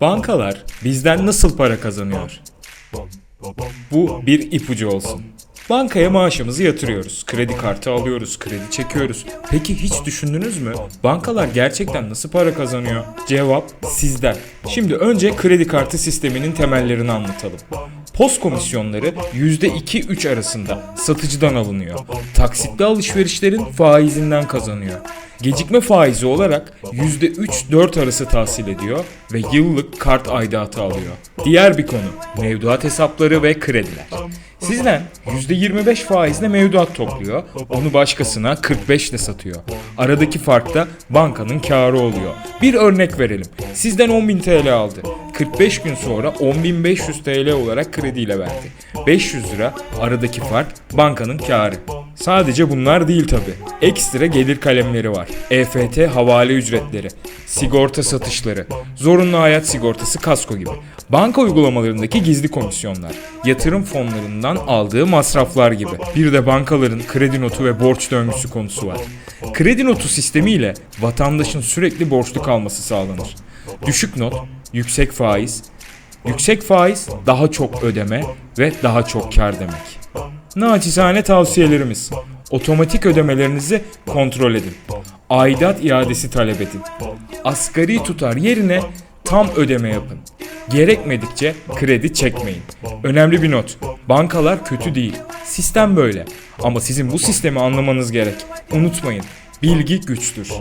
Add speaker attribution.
Speaker 1: Bankalar bizden nasıl para kazanıyor? Bu bir ipucu olsun. Bankaya maaşımızı yatırıyoruz. Kredi kartı alıyoruz, kredi çekiyoruz. Peki hiç düşündünüz mü? Bankalar gerçekten nasıl para kazanıyor? Cevap sizden. Şimdi önce kredi kartı sisteminin temellerini anlatalım. Post komisyonları %2-3 arasında satıcıdan alınıyor. Taksitli alışverişlerin faizinden kazanıyor. Gecikme faizi olarak %3-4 arası tahsil ediyor ve yıllık kart aidatı alıyor. Diğer bir konu mevduat hesapları ve krediler. Sizden %25 faizle mevduat topluyor, onu başkasına 45 ile satıyor. Aradaki fark da bankanın karı oluyor. Bir örnek verelim. Sizden 10.000 TL aldı. 45 gün sonra 10.500 TL olarak krediyle verdi. 500 lira aradaki fark bankanın karı. Sadece bunlar değil tabi. Ekstra gelir kalemleri var. EFT havale ücretleri, sigorta satışları, zorunlu hayat sigortası kasko gibi. Banka uygulamalarındaki gizli komisyonlar, yatırım fonlarından aldığı masraflar gibi. Bir de bankaların kredi notu ve borç döngüsü konusu var. Kredi notu sistemiyle vatandaşın sürekli borçlu kalması sağlanır. Düşük not, yüksek faiz, yüksek faiz daha çok ödeme ve daha çok kar demek. Naçizane tavsiyelerimiz. Otomatik ödemelerinizi kontrol edin. Aidat iadesi talep edin. Asgari tutar yerine tam ödeme yapın. Gerekmedikçe kredi çekmeyin. Önemli bir not. Bankalar kötü değil. Sistem böyle. Ama sizin bu sistemi anlamanız gerek. Unutmayın. Bilgi güçtür.